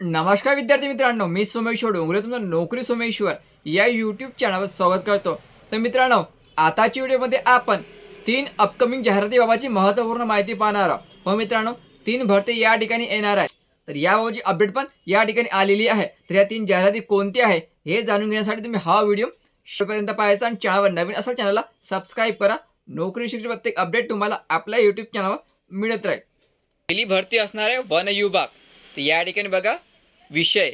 नमस्कार विद्यार्थी मित्रांनो मी सोमेश्वर डोंगरे तुमचं नोकरी सोमेश्वर या यूट्यूब चॅनलवर स्वागत करतो. तर मित्रांनो आताच्या व्हिडिओमध्ये आपण तीन अपकमिंग जाहिरातीबाबतची महत्त्वपूर्ण माहिती पाहणार आहोत. हो मित्रांनो तीन भरती या ठिकाणी येणार आहे तर याबाबतची अपडेट पण या ठिकाणी आलेली आहे. तर या तीन जाहिराती कोणती आहे हे जाणून घेण्यासाठी तुम्ही हा व्हिडिओ शेवटपर्यंत पाहायचा आणि चॅनलवर नवीन असा चॅनलला सबस्क्राईब करा. नोकरी शिक्षण प्रत्येक अपडेट तुम्हाला आपल्या यूट्यूब चॅनलवर मिळत राहील. पहिली भरती असणार आहे वन विभाग तर या ठिकाणी बघा विषय.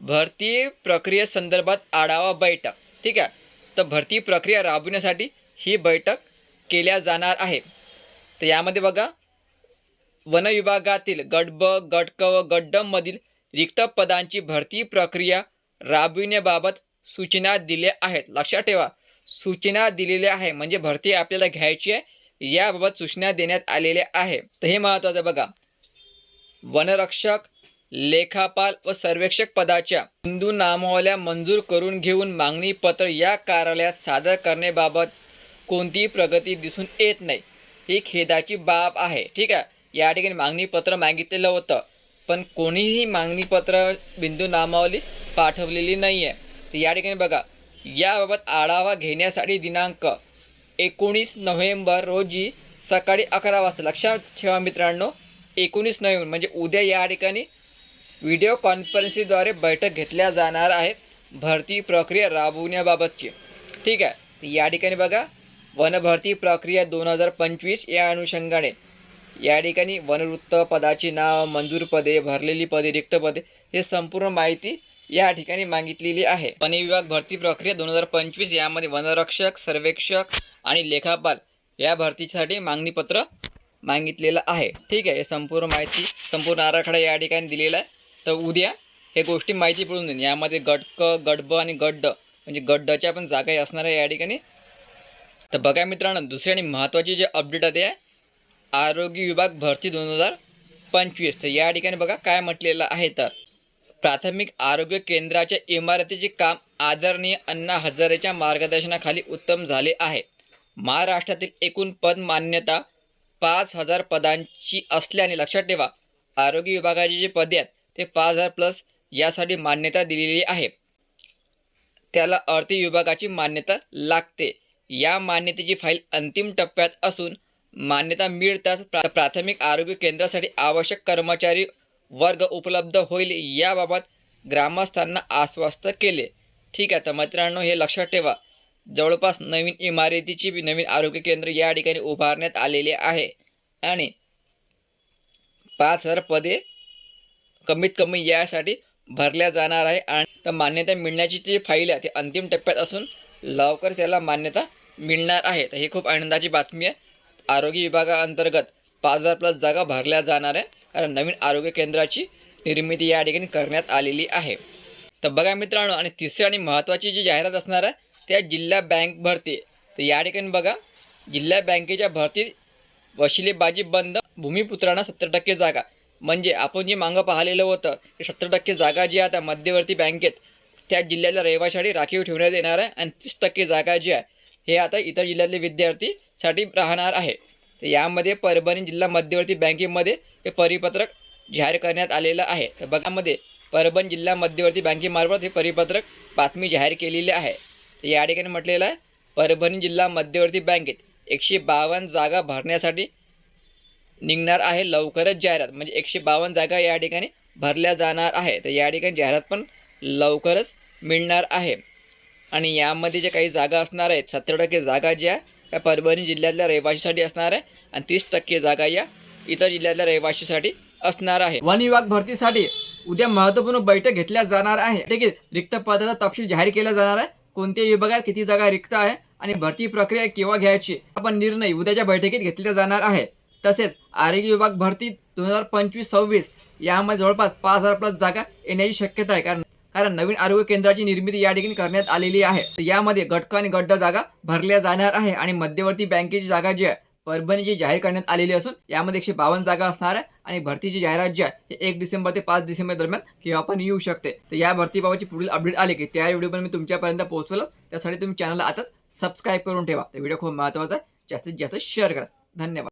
भरती प्रक्रियेसंदर्भात आढावा बैठक. ठीक आहे? तर भरती प्रक्रिया राबविण्यासाठी ही बैठक केल्या जाणार आहे. तर यामध्ये बघा वन विभागातील गट ब गट क व गट रिक्त पदांची भरती प्रक्रिया राबविण्याबाबत सूचना दिल्या आहेत. लक्षात ठेवा सूचना दिलेल्या आहे. म्हणजे भरती आपल्याला घ्यायची आहे याबाबत सूचना देण्यात आलेल्या आहे. तर हे महत्त्वाचं बघा. वनरक्षक लेखापाल व सर्वेक्षक पदाच्या हिंदू नामावल्या मंजूर करून घेऊन मागणी पत्र या कार्यालयात सादर करण्याबाबत कोणतीही प्रगती दिसून येत नाही. ही खेदाची बाब आहे. ठीक आहे? या ठिकाणी मागणी पत्र मागितलेलं होतं. पण कोणीही मागणी पत्र बिंदू नामावली पाठवलेली नाही आहे तर या ठिकाणी बघा. याबाबत आढावा घेण्यासाठी दिनांक एकोणीस नोव्हेंबर रोजी सकाळी अकरा वाजता. लक्षात ठेवा मित्रांनो. एकोणीस नोव्हेंबर म्हणजे उद्या या ठिकाणी व्हिडिओ कॉन्फरन्सिंगद्वारे बैठक घेतल्या जाणार आहेत. भरती प्रक्रिया राबवण्याबाबतची. ठीक आहे. या ठिकाणी बघा. वनभरती प्रक्रिया दोन हजार पंचवीस या अनुषंगाने. या ठिकाणी वनवृत्त पदाची नाव मंजूर पदे भरलेली पदे रिक्त पदे हे संपूर्ण माहिती या ठिकाणी मागितलेली आहे. वन विभाग भरती प्रक्रिया दोन हजार पंचवीस यामध्ये वनरक्षक सर्वेक्षक आणि लेखापाल या भरतीसाठी मागणीपत्र मागितलेलं आहे. ठीक आहे. हे संपूर्ण माहिती संपूर्ण आराखडा या ठिकाणी दिलेला आहे. तर उद्या हे गोष्टी माहिती पडून देईन. यामध्ये गट क गट ब आणि गट ड म्हणजे गट डच्या पण जागाही असणार आहे या ठिकाणी. तर बघा मित्रांनो दुसरी आणि महत्त्वाची जे अपडेट आहे ते आरोग्य विभाग भरती दोन हजार पंचवीस. तर या ठिकाणी बघा काय म्हटलेलं आहे तर प्राथमिक आरोग्य केंद्राच्या इमारतीचे काम आदरणीय अण्णा हजारेच्या मार्गदर्शनाखाली उत्तम झाले आहे. महाराष्ट्रातील एकूण पद मान्यता पाच हजार पदांची असल्याने लक्षात ठेवा आरोग्य विभागाची जे पदे आहेत ते पाच हजार प्लस यासाठी मान्यता दिलेली आहे. त्याला अर्थ विभागाची मान्यता लागते. या मान्यतेची फाईल अंतिम टप्प्यात असून मान्यता मिळताच प्रा प्राथमिक आरोग्य केंद्रासाठी आवश्यक कर्मचारी वर्ग उपलब्ध होईल याबाबत ग्रामस्थांना आश्वस्त केले. ठीक आहे तर मित्रांनो हे लक्षात ठेवा. जवळपास नवीन इमारतीची नवीन आरोग्य केंद्र या ठिकाणी उभारण्यात आलेले आहे. आणि पाच हजार पदे कमीत कमी यासाठी भरल्या जाणार आहे. आणि तर मान्यता मिळण्याची जी फाईल आहे ती अंतिम टप्प्यात असून लवकरच याला मान्यता मिळणार आहे. तर ही खूप आनंदाची बातमी आहे. आरोग्य विभागाअंतर्गत पाच हजार प्लस जागा भरल्या जाणार आहे. कारण नवीन आरोग्य केंद्राची निर्मिती या ठिकाणी करण्यात आलेली आहे. तर बघा मित्रांनो आणि तिसरी आणि महत्त्वाची जी जाहिरात असणार आहे त्या जिल्हा बँक भरती. तर या ठिकाणी बघा जिल्हा बँकेच्या भरतीत वशिलेबाजी बंद भूमिपुत्रांना सत्तर टक्के जागा. म्हणजे आपण जे मागं पाहिलेलं होतं की सत्तर टक्के जागा जी आहे त्या मध्यवर्ती बँकेत त्या जिल्ह्यातल्या रहिवाशासाठी राखीव ठेवण्यात येणार आहे आणि तीस टक्के जागा जी आहे हे आता इतर जिल्ह्यातले विद्यार्थीसाठी राहणार आहे. तर यामध्ये परभणी जिल्हा मध्यवर्ती बँकेमध्ये हे परिपत्रक जाहीर करण्यात आलेलं आहे. तर बघामध्ये परभणी जिल्हा मध्यवर्ती बँकेमार्फत हे परिपत्रक बातमी जाहीर केलेली आहे. तर या ठिकाणी म्हटलेलं आहे परभणी जिल्हा मध्यवर्ती बँकेत एकशे बावन्न जागा भरण्यासाठी निघणार आहे लवकरच जाहिरात. म्हणजे एकशे बावन्न जागा या ठिकाणी भरल्या जाणार आहे. तर या ठिकाणी जाहिरात पण लवकरच मिळणार आहे. आणि यामध्ये जे काही जागा असणार आहेत सत्तर टक्के जागा ज्या त्या परभणी जिल्ह्यातल्या रहिवाशीसाठी असणार आहे आणि तीस टक्के जागा या इतर जिल्ह्यातल्या रहिवाशीसाठी असणार आहे. वन विभाग भरतीसाठी उद्या महत्त्वपूर्ण बैठक घेतल्या जाणार आहे. ठीक आहे? रिक्त पदाचा तपशील जाहीर केला जाणार आहे. कोणत्या विभागात किती जागा रिक्त आहे आणि भरती प्रक्रिया केव्हा घ्यायची आपण निर्णय उद्याच्या बैठकीत घेतला जाणार आहे. तसेच आरोग्य विभाग भरती दोन हजार पंचवीस सव्वीस यामध्ये जवळपास पाच हजार प्लस जागा येण्याची शक्यता आहे. कारण कारण नवीन आरोग्य केंद्राची निर्मिती या ठिकाणी करण्यात आलेली आहे. यामध्ये गटक आणि गड्ड जागा भरल्या जाणार आहे आणि मध्यवर्ती बँकेची जागा जी आहे परभणीची जाहीर करण्यात आलेली असून यामध्ये एकशे बावन्न जागा असणार आहे आणि भरतीची जाहिरात जी आहे हे एक डिसेंबर ते पाच डिसेंबर दरम्यान किंवा आपण येऊ शकते. तर या भरतीबाबतची पुढील अपडेट आले की त्या व्हिडिओ पण मी तुमच्यापर्यंत पोहोचवलं. त्यासाठी तुम्ही चॅनलला आताच सबस्क्राईब करून ठेवा. तर व्हिडिओ खूप महत्त्वाचा आहे. जास्तीत जास्त शेअर करा. धन्यवाद.